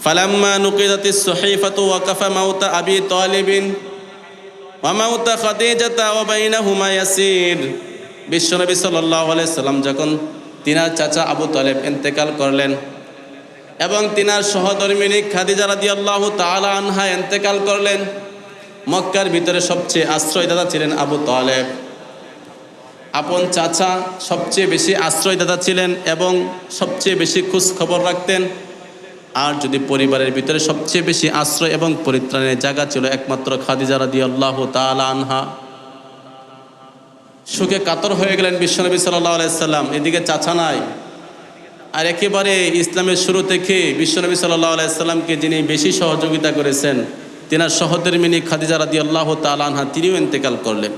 فلما نقضت الصحيفة وقف موت أبي طالب وموت خديجة وبينهما يسير বিশ্বনবী সাল্লাহ সাল্লাম যখন তিনার চাচা আবু তালেব এন্তেকাল করলেন এবং তিনার সহধর্মিনী খাদিজা রাদি আল্লাহ তালা আনহা এন্তেকাল করলেন মক্কার ভিতরে সবচেয়ে আশ্রয়দাতা ছিলেন আবু তালেব আপন চাচা সবচেয়ে বেশি আশ্রয়দাতা ছিলেন এবং সবচেয়ে বেশি খোঁজ খবর রাখতেন আর যদি পরিবারের ভিতরে সবচেয়ে বেশি আশ্রয় এবং পরিত্রাণের জায়গা ছিল একমাত্র খাদিজা রাদি আল্লাহ আনহা। সুখে কাতর হয়ে গেলেন বিশ্বনবী সাল্লাহ আলাইসাল্লাম এদিকে চাচা নাই। আর একেবারে ইসলামের শুরু থেকে বিশ্বনবী সাল্লাহ আলাইসাল্লামকে যিনি বেশি সহযোগিতা করেছেন, তিনার সহধর্মিনী খাদিজা রাদি আল্লাহ তালানহা তিনিও এন্তেকাল করলেন।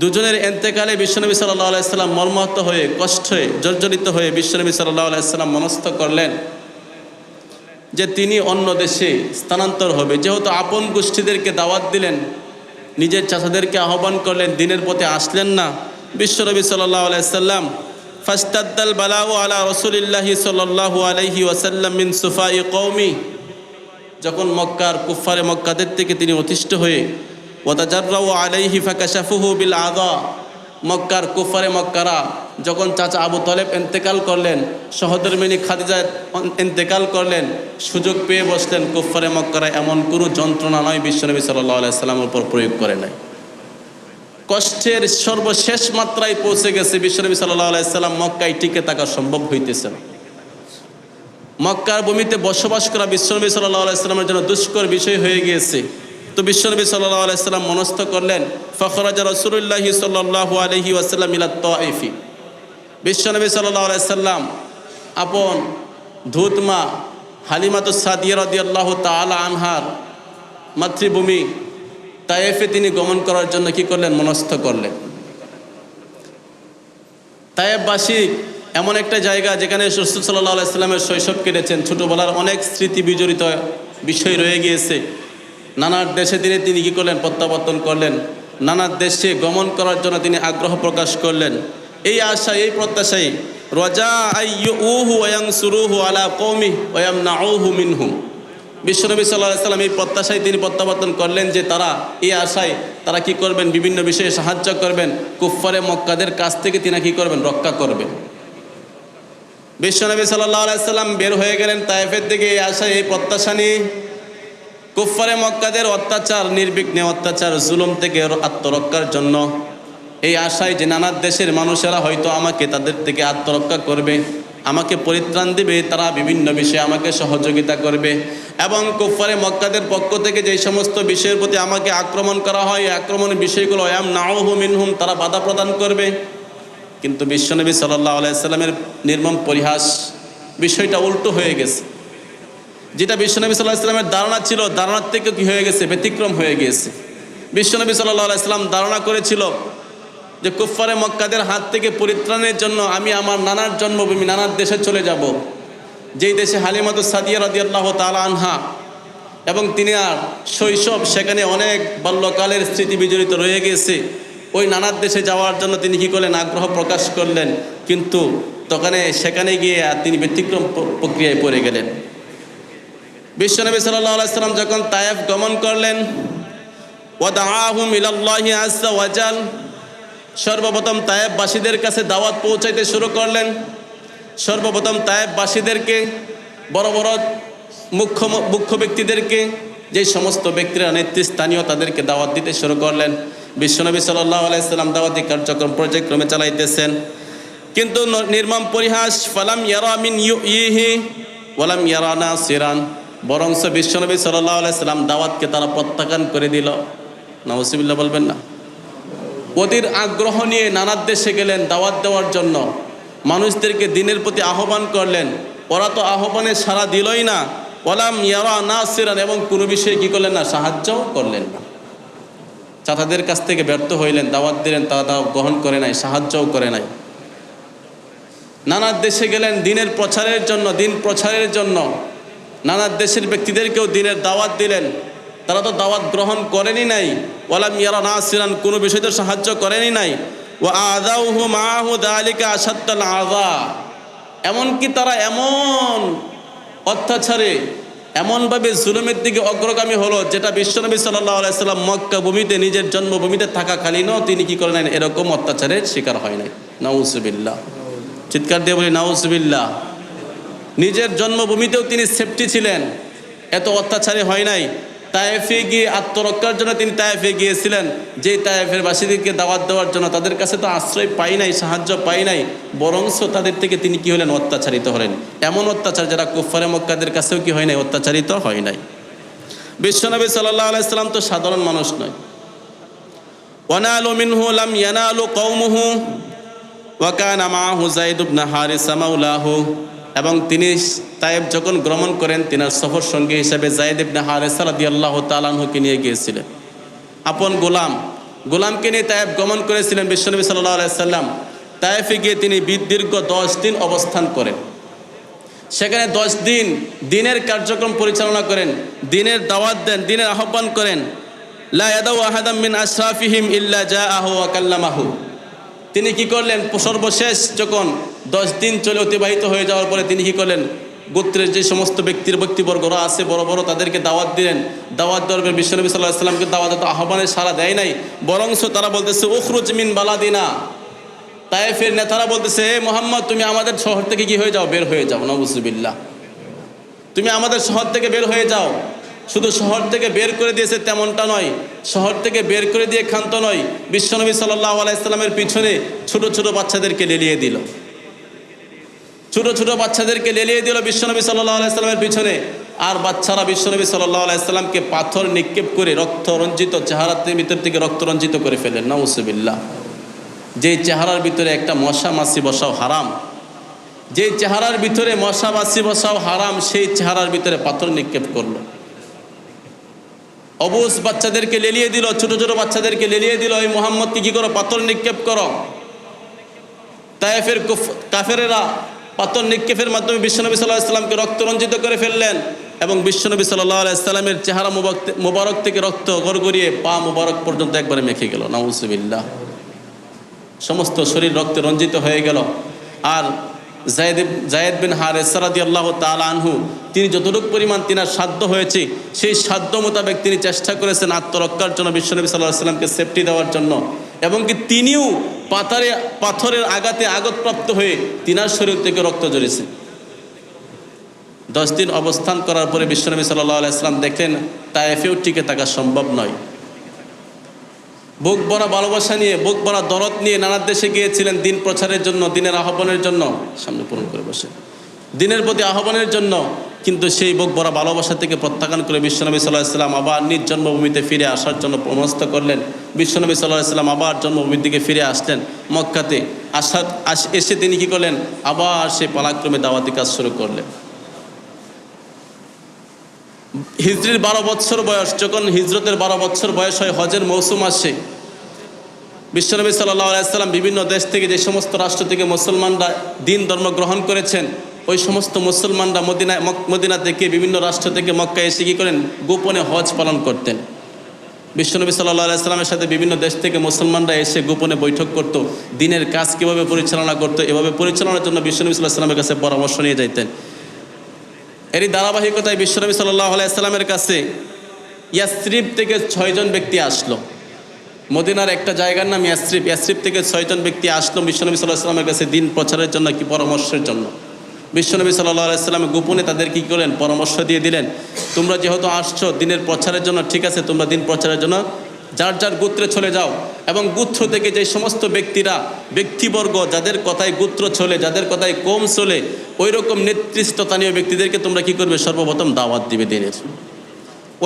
দুজনের এন্তেকালে বিশ্বনবী সাল্লাহ আলাইসাল্লাম মর্মাহত হয়ে, কষ্ট জর্জরিত হয়ে বিশ্বনবী সাল্লাহ আলাইসাল্লাম মনস্থ করলেন। যে তিনি অন্য দেশে স্থানান্তর হবে। যেহেতু আপন গোষ্ঠীদেরকে দাওয়াত দিলেন, নিজের চাষাদেরকে আহ্বান করলেন, দিনের পথে আসলেন না। বিশ্বনবী সাল্লাহ আলাইসাল্লাম ফাস্তাদ্দাল বালাউ আলা রসুলিল্লাহি সাল্লাহু আলাইহি ওয়াসাল্লাম মিন সুফাই কৌমি যখন মক্কার কুফারে মক্কাদের থেকে তিনি অতিষ্ঠ হয়ে ওয়াতাজার্রাউ আলাইহি ফাকাশাফুহু বিল আদা মক্কার কুফারে মক্কারা যখন চাচা আবু তলেব এন্তেকাল করলেন সহধর্মিনী খাদিজা এন্তেকাল করলেন, সুযোগ পেয়ে বসলেন কুফারে মক্কারা এমন কোনো যন্ত্রণা নয় বিশ্বনবী সাল্লাহ আলাইসাল্লামের উপর প্রয়োগ করে নাই। কষ্টের সর্বশেষ মাত্রায় পৌঁছে গেছে বিশ্বনবী সাল্লাহ আলাইসাল্লাম মক্কায় টিকে থাকা সম্ভব হইতেছে না। মক্কার ভূমিতে বসবাস করা বিশ্বনবী সাল্লাহ আলাইস্লামের জন্য দুষ্কর বিষয় হয়ে গিয়েছে। তো বিশ্বনবী সাল্লাহ আলাইস্লাম মনস্থ করলেন, ফখরাজা রসুল্লাহি সাল্লাহ আলহি ওয়াসাল্লাম ইলা তফি বিশ্বনবী সাল্লাহ আলাইসাল্লাম আপন ধুতমা হালিমাতু সাদিয়া রদিয়াল্লাহ তালা আনহার মাতৃভূমি তায়েফে তিনি গমন করার জন্য কি করলেন? মনস্থ করলেন। তায়েববাসী এমন একটা জায়গা যেখানে রসুল সাল্লাহ আলাইস্লামের শৈশব কেটেছেন। ছোটোবেলার অনেক স্মৃতি বিজড়িত বিষয় রয়ে গিয়েছে। নানার দেশে তিনি তিনি কী করলেন? প্রত্যাবর্তন করলেন। নানার দেশে গমন করার জন্য তিনি আগ্রহ প্রকাশ করলেন। এই আশা এই প্রত্যাশাই রজা উহু ওয়াং সুরুহু আলা কৌমি ওয়াম নাউহু মিনহুম বিশ্বনবী সাল্লাহ সাল্লাম এই প্রত্যাশায় তিনি প্রত্যাবর্তন করলেন যে তারা এই আশায় তারা কি করবেন? বিভিন্ন বিষয়ে সাহায্য করবেন। কুফফারে মক্কাদের কাছ থেকে তিনি কি করবেন? রক্ষা করবেন। বিশ্বনবী সাল্লাহ আলাইসাল্লাম বের হয়ে গেলেন তাইফের দিকে। এই আশায়, এই প্রত্যাশা নিয়ে কুফফারে মক্কাদের অত্যাচার, নির্বিঘ্নে অত্যাচার, জুলুম থেকে আত্মরক্ষার জন্য। এই আশায় যে নানা দেশের মানুষেরা হয়তো আমাকে তাদের থেকে আত্মরক্ষা করবে, আমাকে পরিত্রাণ দিবে, তারা বিভিন্ন বিষয়ে আমাকে সহযোগিতা করবে এবং কুফারে মক্কাদের পক্ষ থেকে যে সমস্ত বিষয়ের প্রতি আমাকে আক্রমণ করা হয় আক্রমণের বিষয়গুলো এম নাওহু মিনহুম, তারা বাধা প্রদান করবে। কিন্তু বিশ্বনবী সাল্লাহ আলাইসাল্লামের নির্মম পরিহাস বিষয়টা উল্টো হয়ে গেছে। যেটা বিশ্বনবী সাল্লাহ ইসলামের ধারণা ছিল, ধারণার থেকে কী হয়ে গেছে? ব্যতিক্রম হয়ে গিয়েছে। বিশ্বনবী সাল্লাহ ইসলাম ধারণা করেছিল যে কুফারে মক্কাদের হাত থেকে পরিত্রাণের জন্য আমি আমার নানার জন্মভূমি, নানার দেশে চলে যাব। যেই দেশে হালিমাতু সাদিয়া রদিয়াল্লাহ তালা আনহা এবং তিনি আর শৈশব সেখানে অনেক বাল্যকালের স্মৃতি বিজড়িত রয়ে গেছে। ওই নানার দেশে যাওয়ার জন্য তিনি কী করলেন? আগ্রহ প্রকাশ করলেন। কিন্তু তখনে সেখানে গিয়ে তিনি ব্যতিক্রম প্রক্রিয়ায় পড়ে গেলেন। বিশ্বনবী আলাইসাল্লাম যখন তায়েফ গমন করলেন ওয়াজাল সর্বপ্রথম তায়েববাসীদের কাছে দাওয়াত পৌঁছাইতে শুরু করলেন। সর্বপ্রথম তায়েববাসীদেরকে বড় বড় মুখ্য মুখ্য ব্যক্তিদেরকে, যে সমস্ত ব্যক্তিরা নেতৃস্থানীয় তাদেরকে দাওয়াত দিতে শুরু করলেন। বিশ্বনবী সাল্লাহ আলাইসাল্লাম দাওয়াতি কার্যক্রম পর্যায়ক্রমে চালাইতেছেন। কিন্তু নির্মম পরিহাস, ফালাম ইয়ারামিন ইহি, ওয়ালাম ইয়ারানা সিরান। বরংস বিশ্বনবী সাল্লাহ আলাইসাল্লাম দাওয়াতকে তারা প্রত্যাখ্যান করে দিল। নবসিবিল্লা বলবেন না। অতির আগ্রহ নিয়ে নানার দেশে গেলেন, দাওয়াত দেওয়ার জন্য। মানুষদেরকে দিনের প্রতি আহ্বান করলেন। ওরা তো আহ্বানে সারা দিলই না। ওলাম ইয়ারা না সিরান এবং কোনো বিষয়ে কী করলেন না, সাহায্যও করলেন না। চাতাদের কাছ থেকে ব্যর্থ হইলেন, দাওয়াত দিলেন, তারা দাও গ্রহণ করে নাই, সাহায্যও করে নাই। নানার দেশে গেলেন, দিনের প্রচারের জন্য, দিন প্রচারের জন্য। নানার দেশের ব্যক্তিদেরকেও দিনের দাওয়াত দিলেন। তারা তো দাওয়াত গ্রহণ করেনি নাই। ওয়ালাম ইয়ারা না সিরান কোনো বিষয়তে সাহায্য করেনি নাই। ও আদাউহু মাহু দালিকা আসাদ্দাল আদা এমনকি তারা এমন অত্যাচারে, এমনভাবে জুলুমের দিকে অগ্রগামী হলো, যেটা বিশ্বনবী সাল্লাহ আলাইসাল্লাম মক্কা ভূমিতে নিজের জন্মভূমিতে থাকা থাকাকালীনও তিনি কি করে নেন এরকম অত্যাচারের শিকার হয় নাই। নাউজবিল্লাহ। চিৎকার দিয়ে বলি, নাউজবিল্লাহ। নিজের জন্মভূমিতেও তিনি সেফটি ছিলেন। এত অত্যাচারী হয় নাই। তায়েফে গিয়ে আত্মরক্ষার জন্য তিনি তায়েফে গিয়েছিলেন। যে তায়েফের বাসীদেরকে দাওয়াত দেওয়ার জন্য তাদের কাছে তো আশ্রয় পাই নাই, সাহায্য পাই নাই। বরংস তাদের থেকে তিনি কি হলেন অত্যাচারিত হলেন? এমন অত্যাচার যারা কুফারে মক্কাদের কাছেও কি হয় নাই, অত্যাচারিত হয় নাই। বিশ্বনবী সাল্লাহ আলাইসাল্লাম তো সাধারণ মানুষ নয়। ওয়ানালু মিনহু লাম ইয়ানালু কওমুহু ওয়াকানা মাহু জাইদ ইবনে হারিসা মাওলাহু। এবং তিনি তায়েব যখন গ্রহণ করেন, তিনার সফর সঙ্গী হিসেবে জাইদ ইবনে হারিসা রাদিয়াল্লাহু তাআলাকে নিয়ে গিয়েছিলেন। আপন গোলাম, গোলামকে নিয়ে তায়েব গমন করেছিলেন বিশ্বনবী সাল্লাল্লাহু আলাইহি সাল্লাম। তায়েফে গিয়ে তিনি দীর্ঘ দশ দিন অবস্থান করেন। সেখানে দশ দিন দিনের কার্যক্রম পরিচালনা করেন, দিনের দাওয়াত দেন, দিনের আহ্বান করেন। মিন আশরাফিহিম ইল্লা জাআহু ওয়া কাল্লামাহু। তিনি কি করলেন? সর্বশেষ যখন দশ দিন চলে অতিবাহিত হয়ে যাওয়ার পরে তিনি কি করলেন? গোত্রের যে সমস্ত ব্যক্তির ব্যক্তিবর্গরা আছে, বড় বড় তাদেরকে দাওয়াত দিলেন। দাওয়াত পর বিশ্বনবী সাল্লাহ সাল্লামকে দাওয়াত আহ্বানের সারা দেয় নাই। বরংস তারা বলতেছে, উখরুজ মিন বালাদিনা। তায়েফের নেতারা বলতেছে, এ মোহাম্মদ, তুমি আমাদের শহর থেকে কি হয়ে যাও? বের হয়ে যাও নবুজুবিল্লাহ তুমি আমাদের শহর থেকে বের হয়ে যাও। শুধু শহর থেকে বের করে দিয়েছে তেমনটা নয়, শহর থেকে বের করে দিয়ে ক্ষান্ত নয়। বিশ্বনবী সাল্লাহ আলাইস্লামের পিছনে ছোট ছোট বাচ্চাদেরকে লেলিয়ে দিল। ছোট ছোট বাচ্চাদেরকে লেলিয়ে দিল বিশ্বনবী সাল্লাহ আলাইস্লামের পিছনে। আর বাচ্চারা বিশ্বনবী সাল্লাহ আলাইস্লামকে পাথর নিক্ষেপ করে রক্ত রঞ্জিত চেহারার ভিতর থেকে রক্ত রঞ্জিত করে ফেলেন নউসুবিল্লাহ যে চেহারার ভিতরে একটা মশা মাছি বসাও হারাম। যে চেহারার ভিতরে মশা মাছি বসাও হারাম, সেই চেহারার ভিতরে পাথর নিক্ষেপ করল। অবুজ বাচ্চাদেরকে লেলিয়ে দিল, ছোট ছোট বাচ্চাদেরকে লেলিয়ে দিল এই মোহাম্মদকে কি করো? পাথর নিক্ষেপ করো। তায়েফের কুফ- কাফেরেরা পাথর নিক্ষেপের মাধ্যমে বিশ্বনবী সাল্লাহ ইসলামকে রক্ত রঞ্জিত করে ফেললেন এবং বিশ্বনবী সাল্লাহ আলাইস্লামের চেহারা মুবারক থেকে রক্ত গড়গড়িয়ে পা মুবারক পর্যন্ত একবারে মেখে গেল। নাউজুবিল্লাহ সমস্ত শরীর রক্তে রঞ্জিত হয়ে গেল। আর জায়দ জায়দ বিন হার এসারাদি আল্লাহ আনহু, তিনি যতটুকু পরিমাণ তিনার সাধ্য হয়েছে, সেই সাধ্য মোতাবেক তিনি চেষ্টা করেছেন আত্মরক্ষার জন্য বিশ্বনবী সাল্লাহ সাল্লামকে সেফটি দেওয়ার জন্য। এবং কি তিনিও পাথরে পাথরের আঘাতে আগতপ্রাপ্ত হয়ে তিনার শরীর থেকে রক্ত জড়িয়েছে দশ দিন অবস্থান করার পরে বিশ্বনবী সাল্লাহ আলাইসলাম দেখলেন, তায়েফেও টিকে থাকা সম্ভব নয়। বুক ভরা ভালোবাসা নিয়ে, বুক ভরা দরদ নিয়ে নানা দেশে গিয়েছিলেন, দিন প্রচারের জন্য, দিনের আহ্বানের জন্য, সামনে পূরণ করে বসে। দিনের প্রতি আহ্বানের জন্য কিন্তু সেই বুক ভরা ভালোবাসা থেকে প্রত্যাখ্যান করে বিশ্বনবী সাল্লাহ সাল্লাম আবার নিজ জন্মভূমিতে ফিরে আসার জন্য প্রমস্ত করলেন। বিশ্বনবী সাল্লাহ সাল্লাম আবার জন্মভূমির দিকে ফিরে আসলেন মক্কাতে। আসার এসে তিনি কি করলেন? আবার সেই পালাক্রমে দাওয়াতি কাজ শুরু করলেন। হিজরির বারো বছর বয়স, যখন হিজরতের বারো বছর বয়স হয়, হজের মৌসুম আসে। বিশ্বনবী সাল্লাহ আলাইসাল্লাম বিভিন্ন দেশ থেকে যে সমস্ত রাষ্ট্র থেকে মুসলমানরা দিন ধর্ম গ্রহণ করেছেন ওই সমস্ত মুসলমানরা মদিনা মক- মদিনা থেকে বিভিন্ন রাষ্ট্র থেকে মক্কায় এসে কী করেন? গোপনে হজ পালন করতেন। বিশ্বনবী সাল্লাহ আলাইস্লামের সাথে বিভিন্ন দেশ থেকে মুসলমানরা এসে গোপনে বৈঠক করত, দিনের কাজ কীভাবে পরিচালনা করতো, এভাবে পরিচালনার জন্য বিশ্বনবী সাল্লাহ সাল্লামের কাছে পরামর্শ নিয়ে যাইতেন। এরই ধারাবাহিকতায় বিশ্বনবী সাল্লাহ আলাইস্লামের কাছে ইয়াস্ত্রিপ থেকে ছয়জন ব্যক্তি আসলো। মদিনার একটা জায়গার নাম ইয়াস্ত্রিপ ইয়াস্ত্রিপ থেকে ছয়জন ব্যক্তি আসলো বিশ্বনবী সাল্লাহ সাল্লামের কাছে দিন প্রচারের জন্য কি পরামর্শের জন্য। বিশ্বনবী সাল্লাহ গোপনে তাদের কী করলেন? পরামর্শ দিয়ে দিলেন, তোমরা যেহেতু আসছো, দিনের প্রচারের জন্য ঠিক আছে, তোমরা দিন প্রচারের জন্য যার যার গোত্রে চলে যাও এবং গুত্র থেকে যে সমস্ত ব্যক্তিরা, ব্যক্তিবর্গ যাদের কথায় গুত্র চলে, যাদের কথায় কম চলে ওই রকম নেতৃস্থানীয় ব্যক্তিদেরকে তোমরা কি করবে? সর্বপ্রথম দাওয়াত দিবে দিনের।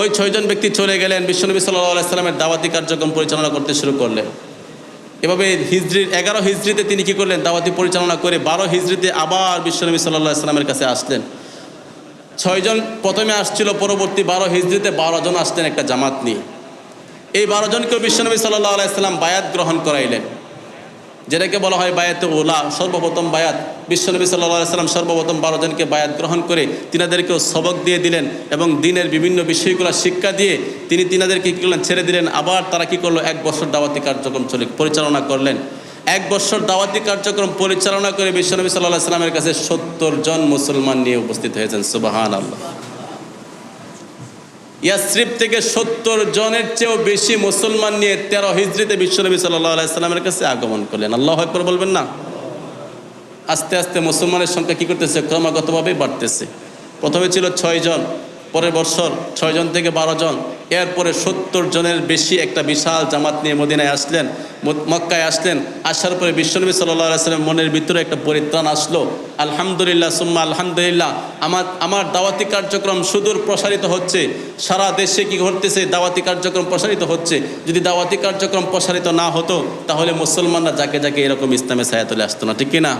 ওই ছয়জন ব্যক্তি চলে গেলেন, বিশ্বনবী সাল্লাহ আলাইস্লামের দাওয়াতি কার্যক্রম পরিচালনা করতে শুরু করলেন। এভাবে হিজড়ির এগারো হিজড়িতে তিনি কি করলেন? দাওয়াতি পরিচালনা করে বারো হিজড়িতে আবার বিশ্বনবী সাল্লাহ ইসলামের কাছে আসলেন। ছয়জন প্রথমে আসছিল, পরবর্তী বারো হিজড়িতে বারো জন আসলেন একটা জামাত নিয়ে। এই বারো জনকেও বিশ্বনবী সাল্লাহ আলাইসাল্লাম বায়াত গ্রহণ করাইলেন। যেটাকে বলা হয় বায়াতে ওলা সর্বপ্রথম বায়াত। বিশ্বনবী সাল্লাহ সাল্লাম সর্বপ্রথম বারো জনকে বায়াত গ্রহণ করে তিনাদেরকেও সবক দিয়ে দিলেন এবং দিনের বিভিন্ন বিষয়গুলো শিক্ষা দিয়ে তিনি তিনাদেরকে কী করলেন, ছেড়ে দিলেন। আবার তারা কী করল, এক বছর দাওয়াতি কার্যক্রম চলে, পরিচালনা করলেন। এক বছর দাওয়াতি কার্যক্রম পরিচালনা করে বিশ্বনবী সাল্লাহ সাল্লামের কাছে সত্তর জন মুসলমান নিয়ে উপস্থিত হয়েছেন সুবাহান আল্লাহ ইয়াসরিফ থেকে সত্তর জনের চেয়েও বেশি মুসলমান নিয়ে তেরো হিজড়িতে বিশ্বনবী আলাইসাল্লামের কাছে আগমন করলেন। আল্লাহ একবার বলবেন না। আস্তে আস্তে মুসলমানের সংখ্যা কী করতেছে? ক্রমাগতভাবেই বাড়তেছে। প্রথমে ছিল ছয় জন, পরের বছর ছয় জন থেকে বারো জন এরপরে সত্তর জনের বেশি একটা বিশাল জামাত নিয়ে মদিনায় আসলেন মক্কায় আসলেন। আসার পরে বিশ্বনবী সাল্লাহ সাল্লাম মনের ভিতরে একটা পরিত্রাণ আসলো। আলহামদুলিল্লাহ, সুম্মা আলহামদুলিল্লাহ, আমার আমার দাওয়াতি কার্যক্রম সুদূর প্রসারিত হচ্ছে। সারা দেশে কি ঘটতেছে? দাওয়াতি কার্যক্রম প্রসারিত হচ্ছে। যদি দাওয়াতি কার্যক্রম প্রসারিত না হতো, তাহলে মুসলমানরা যাকে যাকে এরকম ইসলামে ছায়া তুলে আসতো না, ঠিক কিনা?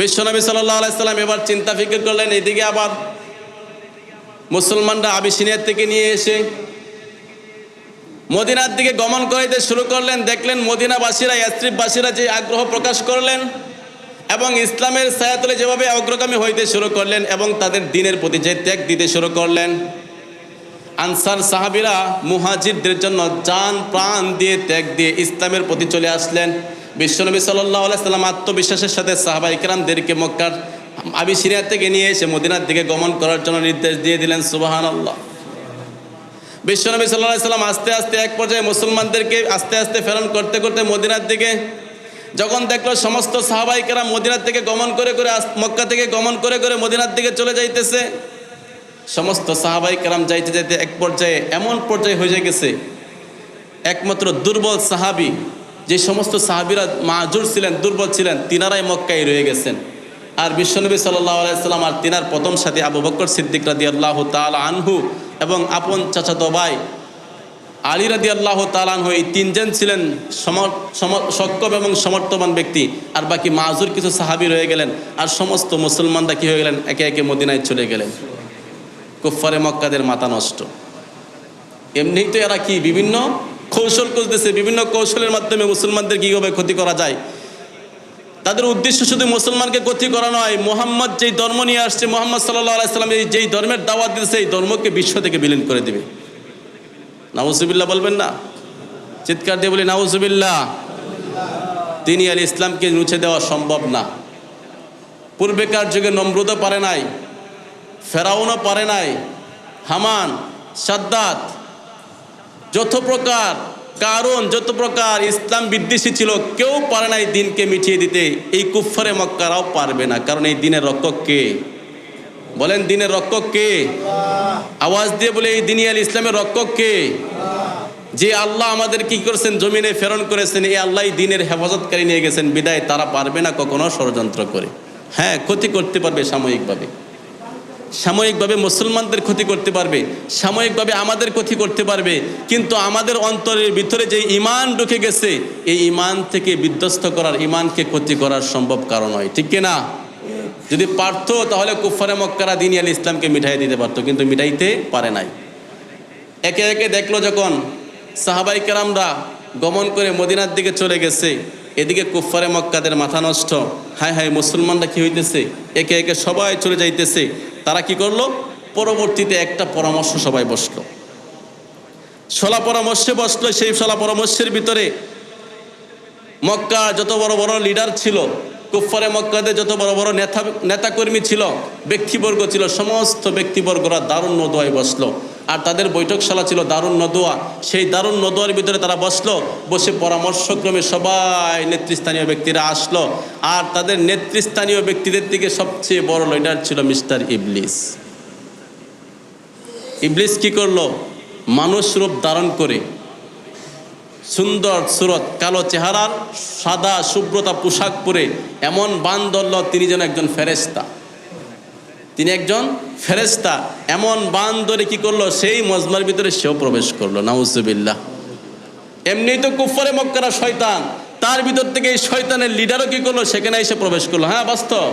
বিশ্বনবী সাল্লাহ আলাইসাল্লাম এবার চিন্তা ফিকির করলেন, এদিকে আবার মুসলমানরা আবিসিনিয়ার থেকে নিয়ে এসে মদিনার দিকে গমন করাইতে শুরু করলেন, দেখলেন মদিনাবাসীরা ইয়াস্ত্রিববাসীরা যে আগ্রহ প্রকাশ করলেন এবং ইসলামের ছায়াতলে যেভাবে অগ্রগামী হইতে শুরু করলেন এবং তাদের দিনের প্রতি যে ত্যাগ দিতে শুরু করলেন। আনসার সাহাবিরা মুহাজিরদের জন্য যান প্রাণ দিয়ে ত্যাগ দিয়ে ইসলামের প্রতি চলে আসলেন। বিশ্বনবী সাল্লাহ সাল্লাম আত্মবিশ্বাসের সাথে সাহাবা ইকরামদেরকে মক্কার আবি সিরিয়া থেকে নিয়ে এসে মদিনার দিকে গমন করার জন্য নির্দেশ দিয়ে দিলেন সুবাহান আল্লাহ বিশ্বনবী সাল্লাহ সাল্লাম আস্তে আস্তে এক পর্যায়ে মুসলমানদেরকে আস্তে আস্তে ফেরন করতে করতে মদিনার দিকে যখন দেখল সমস্ত সাহাবাইকেরা মদিনার থেকে গমন করে করে মক্কা থেকে গমন করে করে মদিনার দিকে চলে যাইতেছে, সমস্ত সাহাবাই কালাম যাইতে যাইতে এক পর্যায়ে, এমন পর্যায়ে হয়ে গেছে, একমাত্র দুর্বল সাহাবি, যে সমস্ত সাহাবিরা মাজুর ছিলেন, দুর্বল ছিলেন, তিনারাই মক্কায় রয়ে গেছেন। আর বিশ্বনবী সাল্লাহ আলাইসাল্লাম আর তিনার প্রথম সাথে আবু বকর সিদ্দিক রাদি আল্লাহ তাল আনহু এবং আপন চাচাতো ভাই আলী রাদি আল্লাহ তালানহু এই তিনজন ছিলেন সক্ষম এবং সমর্থবান ব্যক্তি। আর বাকি মাজুর কিছু সাহাবি রয়ে গেলেন। আর সমস্ত মুসলমানরা কী হয়ে গেলেন? একে একে মদিনায় চলে গেলেন। কুফারে মক্কাদের মাথা নষ্ট। এমনিই তো এরা কি বিভিন্ন কৌশল খুঁজতেছে, বিভিন্ন কৌশলের মাধ্যমে মুসলমানদের কীভাবে ক্ষতি করা যায়? তাদের উদ্দেশ্য শুধু মুসলমানকে ক্ষতি করা নয়, মোহাম্মদ যেই ধর্ম নিয়ে আসছে, মোহাম্মদ সাল্লাহ আলাইসাল্লাম এই যেই ধর্মের দাওয়াত দিতেছে সেই ধর্মকে বিশ্ব থেকে বিলীন করে দেবে। নাউজুবিল্লাহ বলবেন না? চিৎকার দিয়ে বলি, নাউজুবিল্লাহ, তিনি আল ইসলামকে মুছে দেওয়া সম্ভব না। পূর্বেকার যুগে নমরুদও পারে নাই, ফেরাউনও পারে নাই, হামান, সাদ্দাত, যত প্রকার কারণ যত প্রকার ইসলাম বিদ্বেষী ছিল, কেউ পারে নাই দিনকে মিটিয়ে দিতে। এই কুফরে মক্কারাও পারবে না। কারণ এই দিনের রক্ষক কে? বলেন, দিনের রক্ষক কে? আওয়াজ দিয়ে বলে, এই দিনী আল ইসলামের রক্ষক কে? যে আল্লাহ আমাদের কি করেছেন? জমিনে ফেরন করেছেন। এই আল্লাহ দিনের হেফাজতকারী নিয়ে গেছেন। বিদায় তারা পারবে না কখনো ষড়যন্ত্র করে। হ্যাঁ ক্ষতি করতে পারবে সাময়িকভাবে। সাময়িকভাবে মুসলমানদের ক্ষতি করতে পারবে, সাময়িকভাবে আমাদের ক্ষতি করতে পারবে, কিন্তু আমাদের অন্তরের ভিতরে যে ইমান ঢুকে গেছে, এই ইমান থেকে বিধ্বস্ত করার ইমানকে ক্ষতি করার সম্ভব কারণ হয় ঠিক কিনা? যদি পারতো, তাহলে কুফারে মক্কারা দিন আল ইসলামকে মিঠাই দিতে পারতো, কিন্তু মিঠাইতে পারে নাই। একে একে দেখল যখন সাহাবাই কেরামরা গমন করে মদিনার দিকে চলে গেছে, এদিকে কুফারে মক্কাদের মাথা নষ্ট, হায় হায় মুসলমানরা কি হইতেছে? একে একে সবাই চলে যাইতেছে তারা কি করল? পরবর্তীতে একটা পরামর্শ সবাই বসল। সলা পরামর্শে বসল, সেই সলা পরামর্শের ভিতরে মক্কা যত বড় বড় লিডার ছিল কুফারে মক্কাদের যত বড় বড় নেতা, নেতাকর্মী ছিল, ব্যক্তিবর্গ ছিল, সমস্ত ব্যক্তিবর্গরা দারুণ নদোয়ায় বসল। আর তাদের বৈঠকশালা ছিল দারুণ নদোয়া সেই দারুণ নদোয়ার ভিতরে তারা বসল, বসে পরামর্শক্রমে সবাই নেতৃস্থানীয় ব্যক্তিরা আসলো। আর তাদের নেতৃস্থানীয় ব্যক্তিদের দিকে সবচেয়ে বড় লিডার ছিল মিস্টার ইবলিস। ইবলিস কি করল? মানুষ রূপ ধারণ করে, সুন্দর সুরত, কালো চেহারার সাদা শুভ্রতা পোশাক পরে এমন বান ধরল, তিনি যেন একজন ফেরেস্তা তিনি একজন ফেরেস্তা এমন বান ধরে কি করল? সেই মজমার ভিতরে সেও প্রবেশ করল। নাউজুবিল্লাহ। এমনি তো কুফরে মক্কারা শয়তান। তার ভিতর থেকে এই শয়তানের লিডারও কি করল? সেখানে এসে প্রবেশ করল। হ্যাঁ বাস্তব।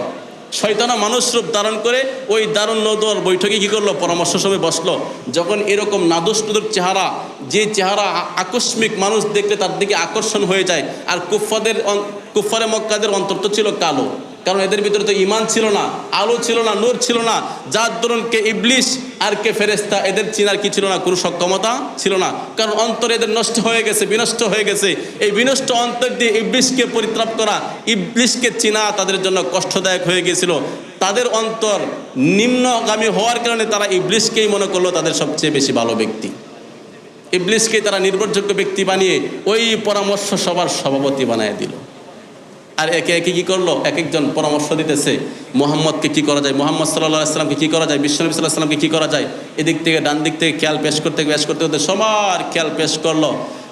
শয়তানা মানুষ রূপ ধারণ করে ওই দারুণ নদর বৈঠকে কি করল? পরামর্শ সভায় বসল। যখন এরকম নাদুস নুদুর চেহারা, যে চেহারা আকস্মিক মানুষ দেখলে তার দিকে আকর্ষণ হয়ে যায়। আর কুফাদের কুফারে মক্কাদের অন্তর তো ছিল কালো। কারণ এদের ভিতরে তো ইমান ছিল না, আলো ছিল না, নূর ছিল না। যার দরুন কে ইবলিশ আর কে ফেরেস্তা এদের চিনার কি ছিল না? কোনো সক্ষমতা ছিল না। কারণ অন্তর এদের নষ্ট হয়ে গেছে, বিনষ্ট হয়ে গেছে। এই বিনষ্ট অন্তর দিয়ে ইবলিশকে পরিত্রাপ করা, ইবলিশকে চিনা তাদের জন্য কষ্টদায়ক হয়ে গিয়েছিল। তাদের অন্তর নিম্নগামী হওয়ার কারণে তারা ইবলিশকেই মনে করল তাদের সবচেয়ে বেশি ভালো ব্যক্তি। ইবলিশকে তারা নির্ভরযোগ্য ব্যক্তি বানিয়ে ওই পরামর্শ সবার সভাপতি বানিয়ে দিল। আর একে একে কী করল? এক একজন পরামর্শ দিতেছে, মোহাম্মদকে কী করা যায়? মোহাম্মদ সাল্লাহ আসলামকে কী করা যায়? বিশ্বনবী সাল্লাহ সাল্লামকে কী করা যায়? এদিক থেকে ডান দিক থেকে খেয়াল পেশ করতে পেশ করতে করতে সবার খেয়াল পেশ করল।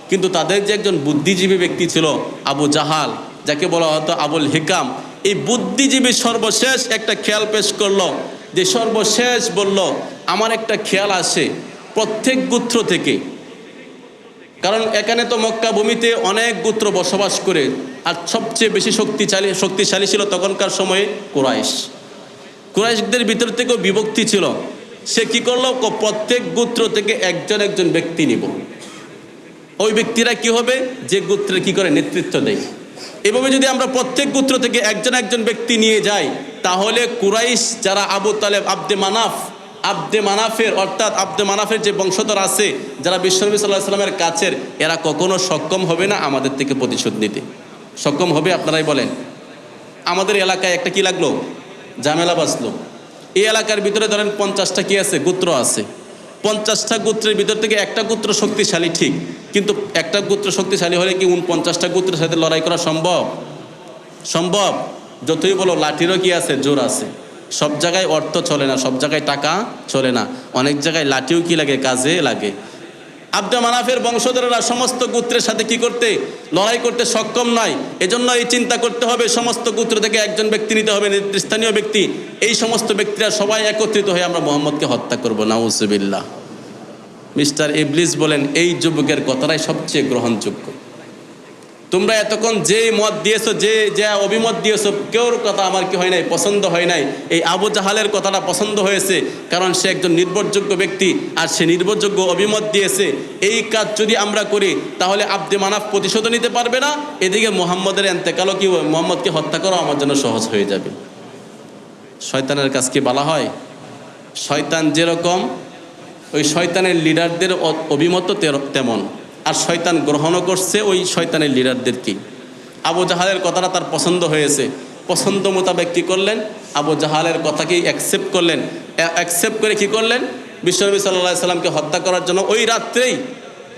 কিন্তু তাদের যে একজন বুদ্ধিজীবী ব্যক্তি ছিল, আবু জাহাল, যাকে বলা হতো আবুল হিকাম, এই বুদ্ধিজীবী সর্বশেষ একটা খেয়াল পেশ করল। যে সর্বশেষ বলল, আমার একটা খেয়াল আসে প্রত্যেক গুত্র থেকে। কারণ এখানে তো মক্কা ভূমিতে অনেক গুত্র বসবাস করে। আর সবচেয়ে বেশি শক্তিশালী শক্তিশালী ছিল তখনকার সময়ে কুরাইশ। কুরাইশদের ভিতর থেকেও বিভক্তি ছিল। সে কি করল? প্রত্যেক গোত্র থেকে একজন একজন ব্যক্তি নিব। ওই ব্যক্তিরা কি হবে? যে গোত্রে কি করে নেতৃত্ব দেয়। এভাবে যদি আমরা প্রত্যেক গোত্র থেকে একজন একজন ব্যক্তি নিয়ে যাই, তাহলে কুরাইশ যারা আবু তালেব, আব্দে মানাফ, আব্দে মানাফের, অর্থাৎ আব্দে মানাফের যে বংশধর আছে, যারা বিশ্বনবী সাল্লাহ সাল্লামের কাছের, এরা কখনো সক্ষম হবে না আমাদের থেকে প্রতিশোধ নিতে। সক্ষম হবে, আপনারাই বলেন। আমাদের এলাকায় একটা কি লাগল? ঝামেলা বাঁচলো। এই এলাকার ভিতরে ধরেন পঞ্চাশটা কি আছে? গোত্র আছে। পঞ্চাশটা গোত্রের ভিতর থেকে একটা গোত্র শক্তিশালী ঠিক, কিন্তু একটা গোত্র শক্তিশালী হলে কি উন পঞ্চাশটা গোত্রের সাথে লড়াই করা সম্ভব? সম্ভব। যতই বলো, লাঠিরও কি আছে? জোর আছে। সব জায়গায় অর্থ চলে না, সব জায়গায় টাকা চলে না। অনেক জায়গায় লাঠিও কি লাগে? কাজে লাগে। আব্দে মানাফের বংশধরেরা সমস্ত গোত্রের সাথে কি করতে? লড়াই করতে সক্ষম নয়। এজন্য এই চিন্তা করতে হবে, সমস্ত গোত্র থেকে একজন ব্যক্তি নিতে হবে, নেতৃস্থানীয় ব্যক্তি। এই সমস্ত ব্যক্তিরা সবাই একত্রিত হয়ে আমরা মোহাম্মদকে হত্যা করব। নাউজবিল্লা মিস্টার ইবলিস বলেন, এই যুবকের কথাটাই সবচেয়ে গ্রহণযোগ্য। তোমরা এতক্ষণ যে মত দিয়েছ, যে যে অভিমত দিয়েছ, কেউর কথা আমার কি হয় নাই, পছন্দ হয় নাই। এই আবু জাহালের কথাটা পছন্দ হয়েছে, কারণ সে একজন নির্ভরযোগ্য ব্যক্তি, আর সে নির্ভরযোগ্য অভিমত দিয়েছে। এই কাজ যদি আমরা করি, তাহলে আব্দে মানাফ প্রতিশোধ নিতে পারবে না। এদিকে মোহাম্মদের এন্তেকালও কি? মোহাম্মদকে হত্যা করা আমার জন্য সহজ হয়ে যাবে। শয়তানের কাজ কি বলা হয়? শয়তান যেরকম, ওই শয়তানের লিডারদের অভিমত তেমন। আর শয়তান গ্রহণও করছে ওই শয়তানের লিডারদেরকেই আবু জাহালের কথাটা তার পছন্দ হয়েছে। পছন্দ মোতাবেক কী করলেন? আবু জাহালের কথাকেই অ্যাকসেপ্ট করলেন। অ্যাকসেপ্ট করে কি করলেন? বিশ্বনবী সাল্লাহ সাল্লামকে হত্যা করার জন্য ওই রাত্রেই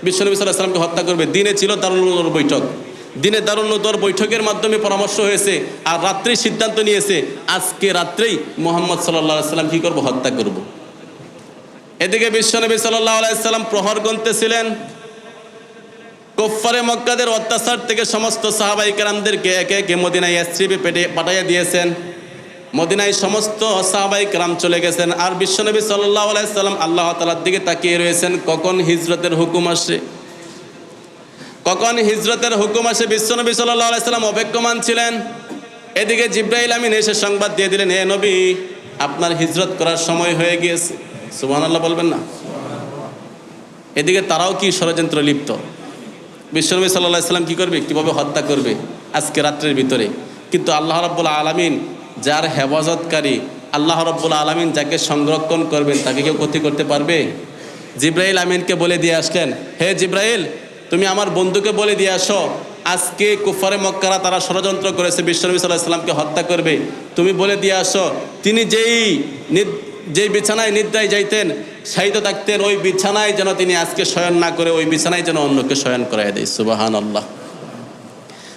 বিশ্বনবী সাল্লাহ সাল্লামকে হত্যা করবে। দিনে ছিল দারুল বৈঠক। দিনে দারুল নূর বৈঠকের মাধ্যমে পরামর্শ হয়েছে আর রাত্রেই সিদ্ধান্ত নিয়েছে, আজকে রাত্রেই মোহাম্মদ সাল্লাহ সাল্লাম কী করব? হত্যা করব। এদিকে বিশ্বনবী সাল্লাহ আলাইসাল্লাম প্রহর গুনতেছিলেন কোফারে মক্কাদের অত্যাচার থেকে সমস্ত সাহাবাই কেরামদেরকে একে একে মদিনায় এসরিবে পেটে পাঠাইয়া দিয়েছেন। মদিনায় সমস্ত সাহাবাই কেরাম চলে গেছেন আর বিশ্বনবী সাল্লাহ আলাইসাল্লাম আল্লাহ তালার দিকে তাকিয়ে রয়েছেন, কখন হিজরতের হুকুম আসে? কখন হিজরতের হুকুম আসে? বিশ্বনবী সাল্লাহ আলাইসাল্লাম অপেক্ষমান ছিলেন। এদিকে জিব্রাইল আমিন এসে সংবাদ দিয়ে দিলেন হে নবী, আপনার হিজরত করার সময় হয়ে গিয়েছে। সুবহান আল্লাহ বলবেন না। এদিকে তারাও কি ষড়যন্ত্র লিপ্ত? বিশ্বনবী সাল্লাহ সাল্লাম কী করবে? কীভাবে হত্যা করবে? আজকে রাত্রের ভিতরে। কিন্তু আল্লাহ রব্বুল আলমিন যার হেফাজতকারী আল্লাহ রব্বুল আলমিন যাকে সংরক্ষণ করবেন, তাকে কেউ ক্ষতি করতে পারবে? জিব্রাইল আমিনকে বলে দিয়ে আসলেন, হে জিব্রাইল, তুমি আমার বন্ধুকে বলে দিয়ে আসো। আজকে কুফারে মক্কারা তারা ষড়যন্ত্র করেছে, বিশ্বনবী সাল্লাহ সাল্লামকে হত্যা করবে। তুমি বলে দিয়ে আসো, তিনি যেই যেই বিছানায় নিদ্রায় যাইতেন শায়িত থাকতেন ওই বিছানায় যেন তিনি আজকে শয়ন না করে ওই বিছানায় যেন অন্যকে শয়ন করাই দেয়। সুবাহান আল্লাহ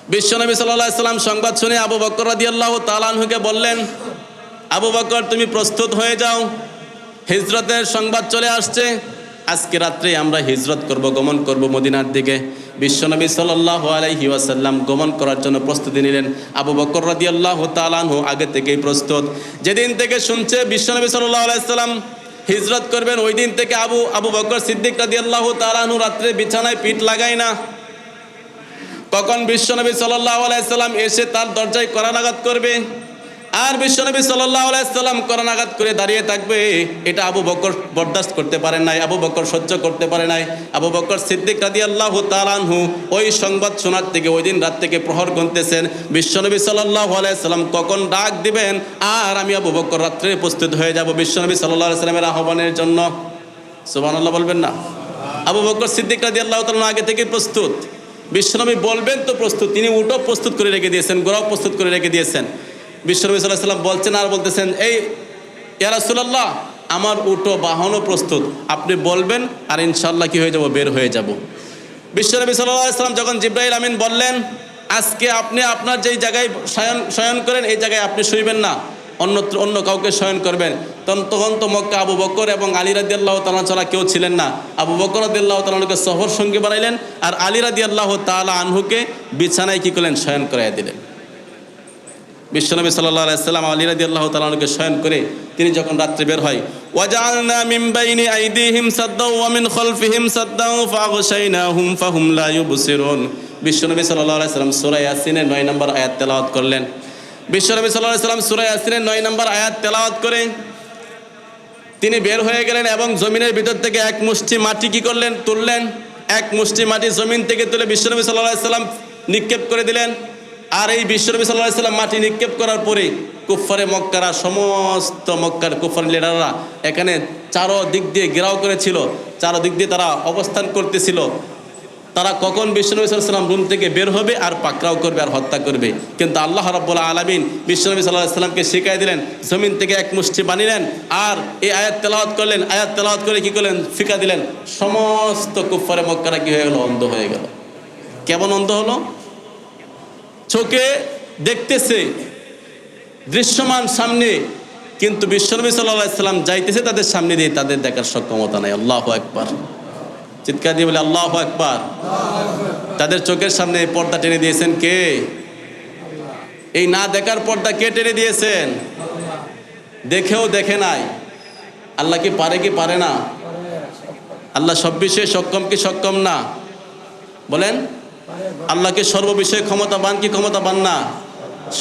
বিশ্বনবী সাল্লাম সংবাদ শুনে আবু বকর রাদি আল্লাহ তালানহুকে বললেন, আবু বকর, তুমি প্রস্তুত হয়ে যাও। হিজরতের সংবাদ চলে আসছে। আজকে রাত্রে আমরা হিজরত করব, গমন করব মদিনার দিকে। বিশ্বনবী সাল্লাহ আলাইহি ওয়াসাল্লাম গমন করার জন্য প্রস্তুতি নিলেন। আবু বকর রাদি আল্লাহ তালানহু আগে থেকেই প্রস্তুত। যেদিন থেকে শুনছে বিশ্বনবী সাল্লাহ আলাইসাল্লাম হিজরত করবেন, ওই দিন থেকে আবু আবু বকর সিদ্দিক রাজি আল্লাহ তালানু রাত্রে বিছানায় পিঠ লাগায় না। কখন বিশ্বনবী সাল্লাহ আলাইসাল্লাম এসে তার দরজায় করানাঘাত করবে? আর বিশ্বনবী কোরআন আঘাত করে দাঁড়িয়ে থাকবে, এটা আবু বকর বরদাস্ত করতে পারে নাই, আবু বকর সহ্য করতে পারে নাই। আবু বকর সিদ্দিক রাদি আল্লাহ তালানহু ওই সংবাদ শোনার থেকে ওই দিন রাত থেকে প্রহর গুনতেছেন। বিশ্বনবী সাল্লাহ আলাইসাল্লাম কখন ডাক দিবেন? আর আমি আবু বকর রাত্রে প্রস্তুত হয়ে যাব বিশ্বনবী সাল্লাহ আলাইসাল্লামের আহ্বানের জন্য। সুবান আল্লাহ বলবেন না? আবু বকর সিদ্দিক রাদি আল্লাহ তালন আগে থেকে প্রস্তুত। বিশ্বনবী বলবেন তো প্রস্তুত, তিনি উটো প্রস্তুত করে রেখে দিয়েছেন, গোড়াও প্রস্তুত করে রেখে দিয়েছেন। বিশ্বনবী সাল্লাহ বলছেন আর বলতেছেন, এই ইয়ারাসুল্লাহ আমার উটো বাহনও প্রস্তুত। আপনি বলবেন আর ইনশাল্লাহ কি হয়ে যাব? বের হয়ে যাব। বিশ্বনবী সাল্লাহ সাল্লাম যখন জিব্রাহিল আমিন বললেন, আজকে আপনি আপনার যেই জায়গায় শয়ন শয়ন করেন, এই জায়গায় আপনি শুইবেন না। অন্যত্র, অন্য কাউকে শয়ন করবেন। তখন তখন তো মক্কা আবু বকর এবং আলী রাদি আল্লাহ তালা ছাড়া কেউ ছিলেন না। আবু বকর রাদি আল্লাহ তালাকে সফর সঙ্গে বানাইলেন আর আলী রাদি আল্লাহ তালা আনহুকে বিছানায় কী করলেন? শয়ন করাই দিলেন। বিশ্বনবী সাল্লাহ আলাইসাল্লাম আলী রাদি আল্লাহ তালাকে শয়ন করে তিনি যখন রাত্রে বের হয় মিন বাইনি আইদিহিম সাদ্দাও ওয়া মিন খালফিহিম সাদ্দাও ফাগশাইনাহুম ফাহুম লা ইউবসিরুন। বিশ্বনবী সাল্লাল্লাহু আলাইহি সাল্লাম সূরা ইয়াসিনের 9 নম্বর আয়াত তেলাওয়াত করলেন। বিশ্বনবী আলাইহি সাল্লাম সূরা ইয়াসিনের 9 নম্বর আয়াত তেলাওয়াত করে তিনি বের হয়ে গেলেন এবং জমিনের ভিতর থেকে এক মুষ্টি মাটি কি করলেন? তুললেন। এক মুষ্টি মাটি জমিন থেকে তুলে বিশ্বনবী আলাইহি সাল্লাম নিক্ষেপ করে দিলেন। আর এই বিশ্বনবী সাল্লাহ সাল্লাম মাটি নিক্ষেপ করার পরে কুফারে মক্কারা সমস্ত মক্কার কুফার লিডাররা এখানে চারো দিক দিয়ে ঘেরাও করেছিল চারো দিক দিয়ে তারা অবস্থান করতেছিল। তারা কখন বিশ্বনবী সাল্লাম রুম থেকে বের হবে আর পাকড়াও করবে আর হত্যা করবে? কিন্তু আল্লাহ রাব্বুল্লাহ আলামিন বিশ্বনবী সাল্লাহ সাল্লামকে শিখাই দিলেন, জমিন থেকে এক মুষ্টি বানিলেন আর এই আয়াত তেলাওয়াত করলেন। আয়াত তেলাওয়াত করে কি করলেন? ফিকা দিলেন। সমস্ত কুফারে মক্কারা কি হয়ে গেল? অন্ধ হয়ে গেল। কেমন অন্ধ হলো? চোখে দেখতেছে, দৃশ্যমান সামনে, কিন্তু বিশ্বনবী সাল্লাম যাইতেছে তাদের সামনে দিয়ে তাদের দেখার সক্ষমতা নাই। আল্লাহ একবার চিৎকার দিয়ে বলে, আল্লাহ একবার তাদের চোখের সামনে পর্দা টেনে দিয়েছেন কে? এই না দেখার পর্দা কে টেনে দিয়েছেন? দেখেও দেখে নাই। আল্লাহ কি পারে কি পারে না? আল্লাহ সব বিষয়ে সক্ষম কি সক্ষম না? বলেন আল্লাহকে সর্ববিষয়ে ক্ষমতাবান কি ক্ষমতাবান না?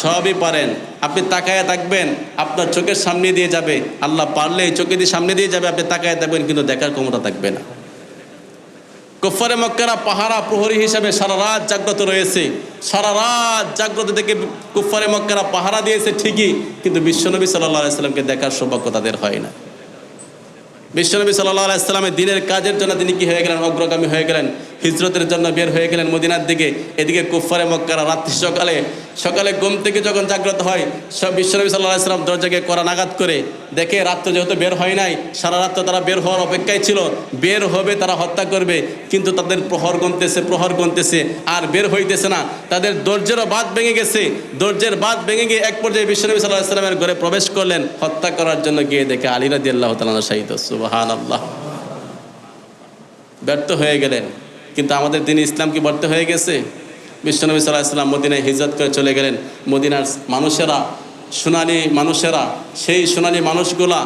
সবই পারেন। আপনি তাকায় থাকবেন, আপনার চোখের সামনে দিয়ে যাবে। আল্লাহ পারলে চোখে দিয়ে সামনে দিয়ে যাবে, আপনি তাকায় থাকবেন, কিন্তু দেখার ক্ষমতা থাকবে না। কফারে মক্কারা পাহারা প্রহরী হিসাবে সারা রাত জাগ্রত রয়েছে। সারা রাত জাগ্রত থেকে কুফারে মক্কারা পাহারা দিয়েছে ঠিকই, কিন্তু বিশ্বনবী সাল্লাহ আলাইসাল্লামকে দেখার সৌভাগ্য তাদের হয় না। বিশ্বনবী সাল্লাহ আলাইসাল্লামের দিনের কাজের জন্য তিনি কি হয়ে গেলেন? অগ্রগামী হয়ে গেলেন। হিজরতের জন্য বের হয়ে গেলেন মদিনার দিকে। এদিকে কুফারে মক্কারা রাত্রি সকালে সকালে ঘুম থেকে যখন জাগ্রত হয়, সব বিশ্বনবী সাল্লাহ আলাইসাল্লাম দরজাকে করা নাগাদ করে দেখে রাত্র যেহেতু বের হয় নাই, সারা রাত্র তারা বের হওয়ার অপেক্ষায় ছিল। বের হবে, তারা হত্যা করবে, কিন্তু তাদের প্রহর গনতেছে প্রহর গনতেছে, আর বের হইতেছে না। তাদের দরজেরও বাদ ভেঙে গেছে। দরজের বাদ ভেঙে গিয়ে এক পর্যায়ে বিশ্বনবী সাল্লাহ সাল্লামের ঘরে প্রবেশ করলেন। হত্যা করার জন্য গিয়ে দেখে আলিরাদি আল্লাহ তালা শাহিদ। সুবাহান আল্লাহ ব্যর্থ হয়ে গেলেন। কিন্তু আমাদের দিনে ইসলাম কি বাড়তে হয়ে গেছে? বিশ্বনবী সাল্লাহ ইসলাম মদিনায় হিজরত করে চলে গেলেন। মদিনার মানুষেরা সোনালি মানুষেরা, সেই সোনালি মানুষগুলা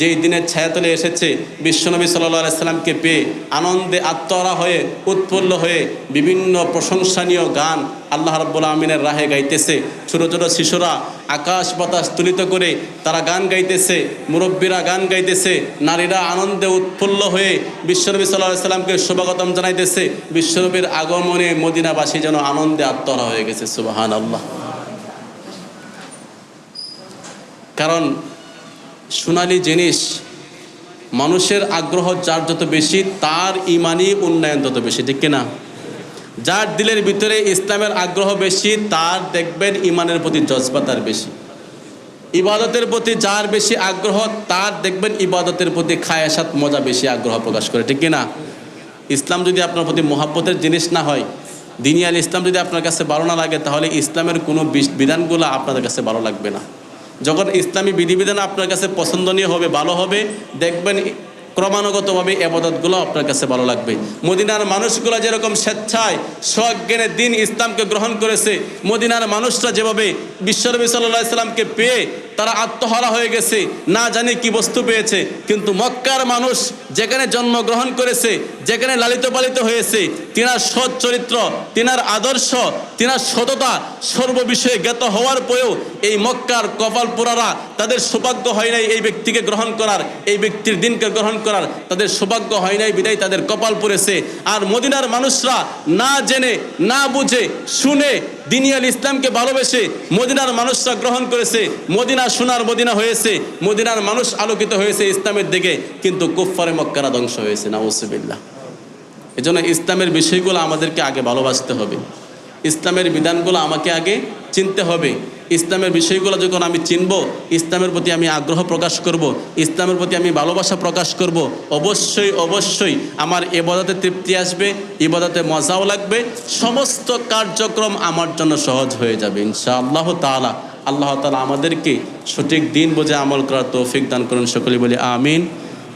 যেই দিনের ছায়াতলে এসেছে বিশ্বনবী সাল্লাহ আলাইসাল্লামকে পেয়ে আনন্দে আত্মহারা হয়ে, উৎফুল্ল হয়ে বিভিন্ন প্রশংসনীয় গান আল্লাহ রব্বুল আমিনের রাহে গাইতেছে। ছোটো ছোটো শিশুরা আকাশ বাতাস তুলিত করে তারা গান গাইতেছে, মুরব্বীরা গান গাইতেছে, নারীরা আনন্দে উৎফুল্ল হয়ে বিশ্বনবী সাল্লাহ সাল্লামকে শুভগতম জানাইতেছে। বিশ্বনবীর আগমনে মদিনাবাসী যেন আনন্দে আত্মহারা হয়ে গেছে সুবাহান আল্লাহ কারণ সোনালি জিনিস, মানুষের আগ্রহ যার যত বেশি, তার ইমানি উন্নয়ন তত বেশি, ঠিক কিনা? যার দিলের ভিতরে ইসলামের আগ্রহ বেশি, তার দেখবেন ইমানের প্রতি জজবা তার বেশি। ইবাদতের প্রতি যার বেশি আগ্রহ, তার দেখবেন ইবাদতের প্রতি খায়াসাত, মজা বেশি আগ্রহ প্রকাশ করে, ঠিক কিনা? ইসলাম যদি আপনার প্রতি মহাব্বতের জিনিস না হয়, দিনিয়াল ইসলাম যদি আপনার কাছে ভালো না লাগে, তাহলে ইসলামের কোনো বিধানগুলো আপনাদের কাছে ভালো লাগবে না। যখন ইসলামী বিধিবিধান আপনার কাছে পছন্দনীয় হবে, ভালো হবে, দেখবেন ক্রমানুগতভাবে এবাদতগুলো আপনার কাছে ভালো লাগবে। মদিনার মানুষগুলো যেরকম স্বেচ্ছায় সজ্ঞানে দিন ইসলামকে গ্রহণ করেছে, মদিনার মানুষরা যেভাবে বিশ্বনবী সাল্লাহ ইসলামকে পেয়ে তারা আত্মহারা হয়ে গেছে, না জানি কি বস্তু পেয়েছে, কিন্তু মক্কার মানুষ যেখানে জন্মগ্রহণ করেছে, যেখানে লালিত পালিত হয়েছে, তিনার সৎ চরিত্র, তিনার আদর্শ, তিনার সততা সর্ববিষয়ে জ্ঞাত হওয়ার পরেও এই মক্কার কপাল পোড়ারা তাদের সৌভাগ্য হয় নাই এই ব্যক্তিকে গ্রহণ করার, এই ব্যক্তির দিনকে গ্রহণ করার, তাদের সৌভাগ্য হয় নাই, বিদায় তাদের কপাল পড়েছে। আর মদিনার মানুষরা না জেনে, না বুঝে, শুনে দিনিয়াল ইসলামকে ভালোবেসে মদিনার মানুষরা গ্রহণ করেছে। মদিনা সোনার মদিনা হয়েছে। মদিনার মানুষ আলোকিত হয়েছে ইসলামের দিকে। কিন্তু কুফফারে মক্কারা ধ্বংস হয়েছে না নাউসুবিল্লাহ এজন্য ইসলামের বিষয়গুলো আমাদেরকে আগে ভালোবাসতে হবে। ইসলামের বিধানগুলো আমাকে আগে চিনতে হবে। ইসলামের বিষয়গুলো যখন আমি চিনব, ইসলামের প্রতি আমি আগ্রহ প্রকাশ করব, ইসলামের প্রতি আমি ভালোবাসা প্রকাশ করব, অবশ্যই অবশ্যই আমার এবাদতে তৃপ্তি আসবে, ইবাদতে মজাও লাগবে, সমস্ত কার্যক্রম আমার জন্য সহজ হয়ে যাবে, ইনশাআল্লাহ তাআলা। আল্লাহ তালা আমাদেরকে সঠিক দিন বোঝে আমল করার তৌফিক দান করুন, সকলে বলি আমিন।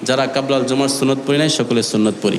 যারা কাবলাল জমার সুন্নত পড়ি নাই, সকলে সুন্নত পড়ি।